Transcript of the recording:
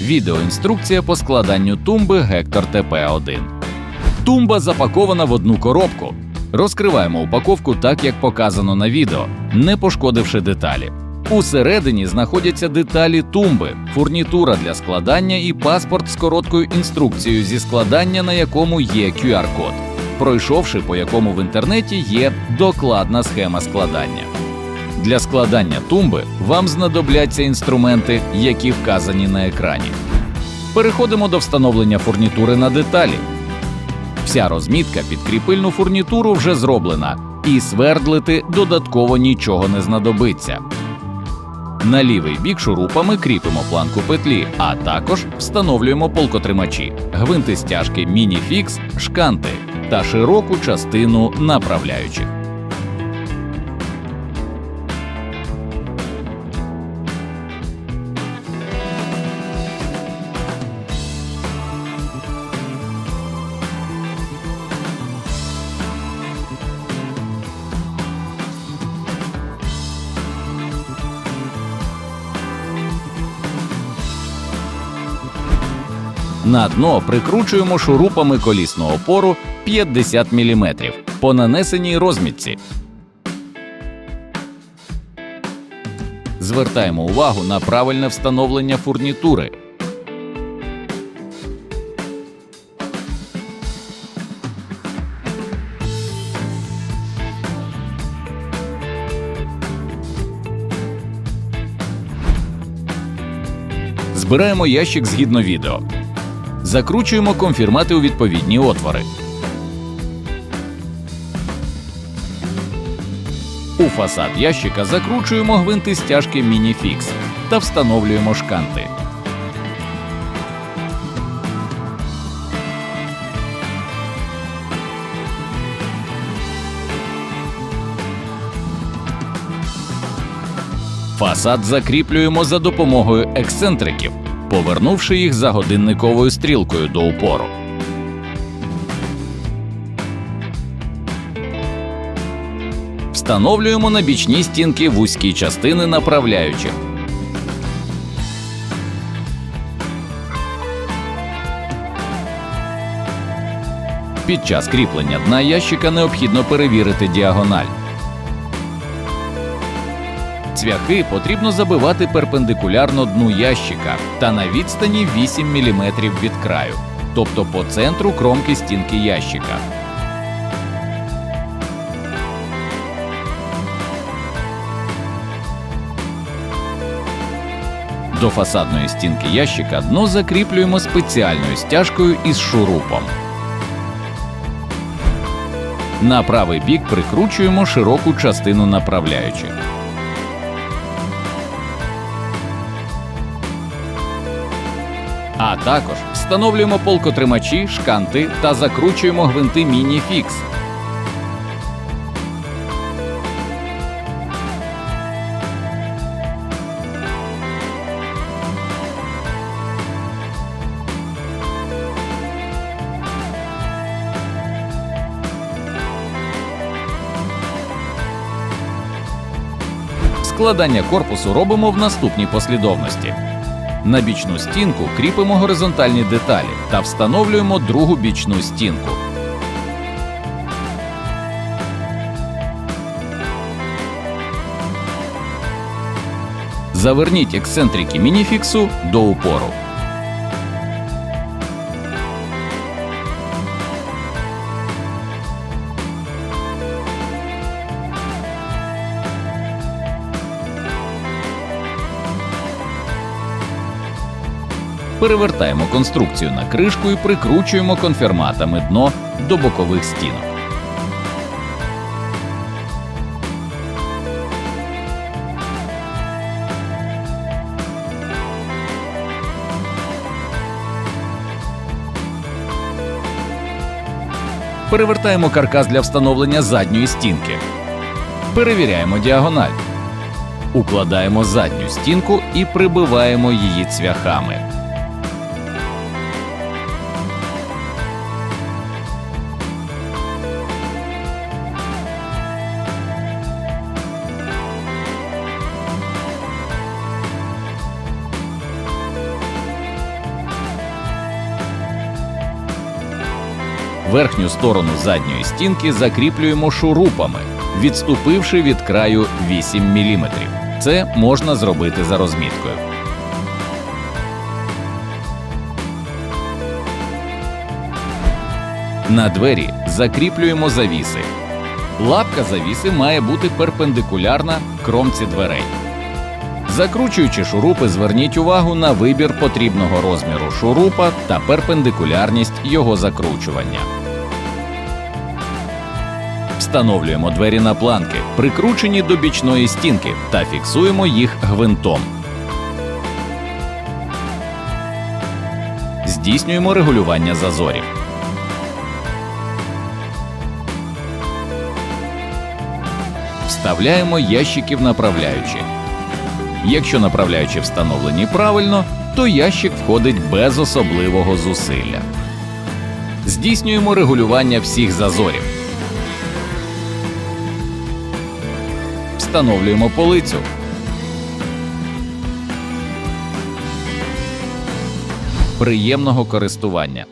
Відеоінструкція по складанню тумби Гектор ТП1. Тумба запакована в одну коробку. Розкриваємо упаковку так, як показано на відео, не пошкодивши деталі. Усередині знаходяться деталі тумби, фурнітура для складання і паспорт з короткою інструкцією зі складання, на якому є QR-код, пройшовши по якому в інтернеті є докладна схема складання. Для складання тумби вам знадобляться інструменти, які вказані на екрані. Переходимо до встановлення фурнітури на деталі. Вся розмітка під кріпильну фурнітуру вже зроблена, і свердлити додатково нічого не знадобиться. На лівий бік шурупами кріпимо планку петлі, а також встановлюємо полкотримачі, гвинти стяжки мініфікс, шканти та широку частину направляючих. На дно прикручуємо шурупами колісну опору 50 мм по нанесеній розмітці. Звертаємо увагу на правильне встановлення фурнітури. Збираємо ящик згідно відео. Закручуємо конфірмати у відповідні отвори. У фасад ящика закручуємо гвинти стяжки мініфікс та встановлюємо шканти. Фасад закріплюємо за допомогою ексцентриків, повернувши їх за годинниковою стрілкою до упору. Встановлюємо на бічні стінки вузькі частини направляючих. Під час кріплення дна ящика необхідно перевірити діагональ. Цвяхи потрібно забивати перпендикулярно дну ящика та на відстані 8 мм від краю, тобто по центру кромки стінки ящика. До фасадної стінки ящика дно закріплюємо спеціальною стяжкою із шурупом. На правий бік прикручуємо широку частину направляючих. А також встановлюємо полкотримачі, шканти та закручуємо гвинти міні-фікс. Складання корпусу робимо в наступній послідовності. На бічну стінку кріпимо горизонтальні деталі та встановлюємо другу бічну стінку. Заверніть ексцентрики мініфіксу до упору. Перевертаємо конструкцію на кришку і прикручуємо конферматами дно до бокових стінок. Перевертаємо каркас для встановлення задньої стінки. Перевіряємо діагональ. Укладаємо задню стінку і прибиваємо її цвяхами. Верхню сторону задньої стінки закріплюємо шурупами, відступивши від краю 8 мм. Це можна зробити за розміткою. На двері закріплюємо завіси. Лапка завіси має бути перпендикулярна кромці дверей. Закручуючи шурупи, зверніть увагу на вибір потрібного розміру шурупа та перпендикулярність його закручування. Встановлюємо двері на планки, прикручені до бічної стінки, та фіксуємо їх гвинтом. Здійснюємо регулювання зазорів. Вставляємо ящики в направляючі. Якщо направляючі встановлені правильно, то ящик входить без особливого зусилля. Здійснюємо регулювання всіх зазорів. Встановлюємо полицю. Приємного користування.